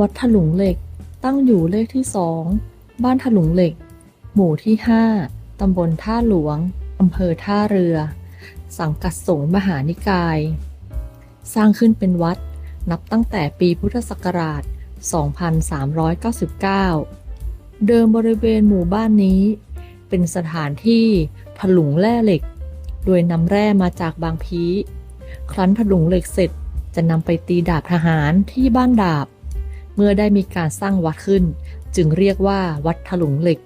วัดถลุงเหล็ก ตั้งอยู่เลขที่สอง บ้านถลุงเหล็ก หมู่ที่5ตำบลท่าหลวง อำเภอท่าเรือ สังกัดสงฆ์มหานิกาย สร้างขึ้นเป็นวัด นับตั้งแต่ปีพุทธศักราช 2399 เดิมบริเวณหมู่บ้านนี้ เป็นสถานที่ถลุงแร่เหล็ก โดยนำแร่มาจากบางพี ครั้นถลุงเหล็กเสร็จจะนำไปตีดาบทหารที่บ้านดาบ เมื่อได้มีการสร้างวัดขึ้น จึงเรียกว่าวัดถลุงเหล็ก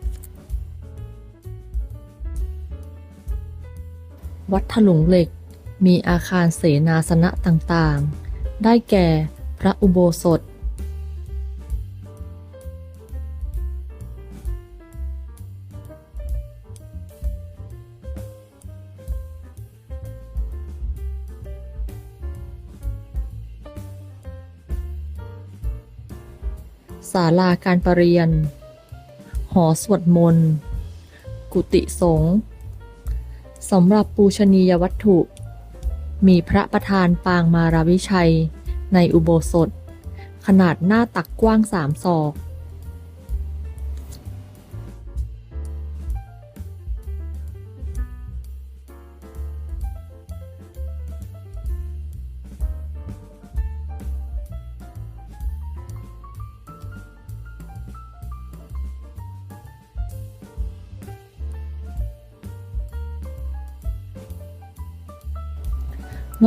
วัดถลุงเหล็ก มีอาคารเสนาสนะต่างๆ ได้แก่ พระอุโบสถ ศาลาการประเรียน หอสวดมนต์ กุฏิสงฆ์สำหรับปูชนียวัตถุ มีพระประธานปางมาราวิชัย ในอุโบสถ ขนาดหน้าตักกว้างสามศอก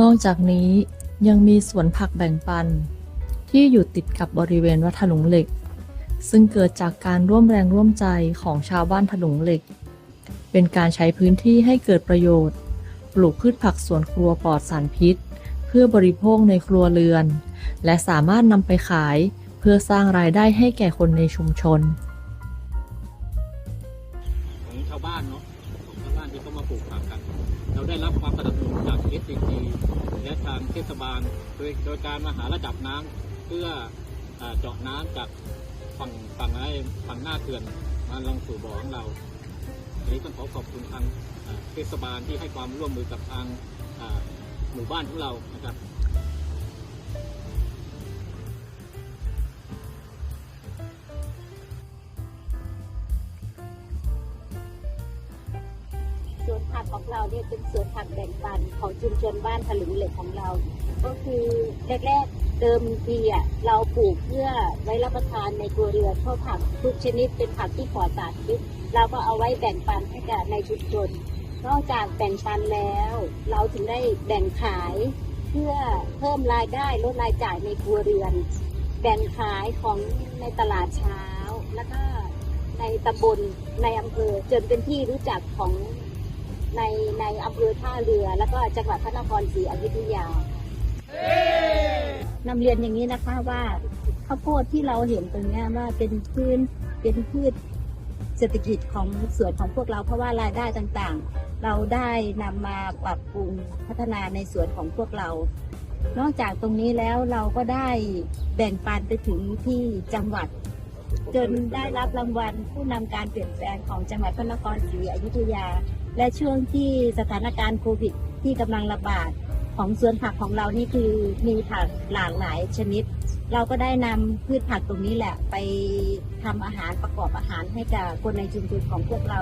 นอกจากนี้ยังมีสวนผักแบ่งปัน ที่อยู่ติดกับบริเวณวัดถลุงเหล็ก ซึ่งเกิดจากการร่วมแรงร่วมใจของชาวบ้านถลุงเหล็ก เป็นการใช้พื้นที่ให้เกิดประโยชน์ ปลูกพืชผักสวนครัวปลอดสารพิษ เพื่อบริโภคในครัวเรือน และสามารถนำไปขายเพื่อสร้างรายได้ให้แก่คนในชุมชนของชาวบ้านเนาะของชาวบ้านที่เขามาปลูกผักกันเราได้รับความสนับสนุนจ SCG และทางเทศบาล โดยโดยการมาหาระดับน้ำเพื่อเจาะน้ำจากฝั่งฝั่งไอ้ฝั่งหน้าเขื่อนมาลงสู่บ่อของเราอันนี้ต้องขอขอบคุณทางเทศบาลที่ให้ความร่วมมือกับทางหมู่บ้านของเรานะครับ ของเราเนี่ยเป็นสวนผักแบ่งปันของชุมชนบ้านถลุงเหล็กของเรา ก็คือแรกๆเดิมทีอะเราปลูกเพื่อไว้รับประทานในครัวเรือนเพราะผักทุกชนิดเป็นผักที่ปลอดสารพิษเราก็เอาไว้แบ่งปันให้กับในชุมชนนอกจากแบ่งปันแล้ว เราถึงได้แบ่งขายเพื่อเพิ่มรายได้ลดรายจ่ายในครัวเรือน แบ่งขายของในตลาดเช้าแล้วก็ในตำบลในอำเภอจนเป็นที่รู้จักของ ในในอำเภอท่าเรือ แล้วก็จังหวัดพระนครศรีอยุธยานำเรียนอย่างนี้นะคะว่าข้าวโพดที่เราเห็นตรงนี้ว่าเป็นพื้นเป็นพืชเศรษฐกิจของสวนของพวกเราเพราะว่ารายได้ต่างๆ เราได้นำมาปรับปรุงพัฒนาในสวนของพวกเรา นอกจากตรงนี้แล้วเราก็ได้แบ่งปันไปถึงที่จังหวัด จนได้รับรางวัลผู้นำการเปลี่ยนแปลงของจังหวัดพระนครศรีอยุธยา และช่วงที่สถานการณ์โควิดที่กำลังระบาดของสวนผักของเรานี่คือมีผักหลากหลายชนิด เราก็ได้นำพืชผักตรงนี้แหละ ไปทำอาหารประกอบอาหารให้กับคนในชุมชนของพวกเรา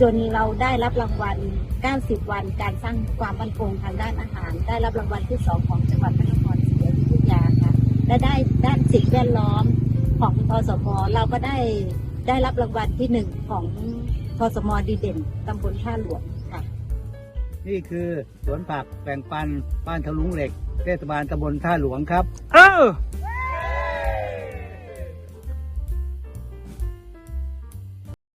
จนเราได้รับรางวัล 90 วัน การสร้างความมั่นคงทางด้านอาหาร ได้รับรางวัลที่สองของจังหวัดพระนครศรีอยุธยาค่ะและได้ด้านสิ่งแวดล้อมของทสมเราก็ได้ได้รับรางวัลที่หนึ่งของ ทสมดีเด่นตำบลท่าหลวงค่ะ นี่คือสวนผักแบ่งปันบ้านทะลุงเหล็ก เทศบาลตำบลท่าหลวงครับ เออ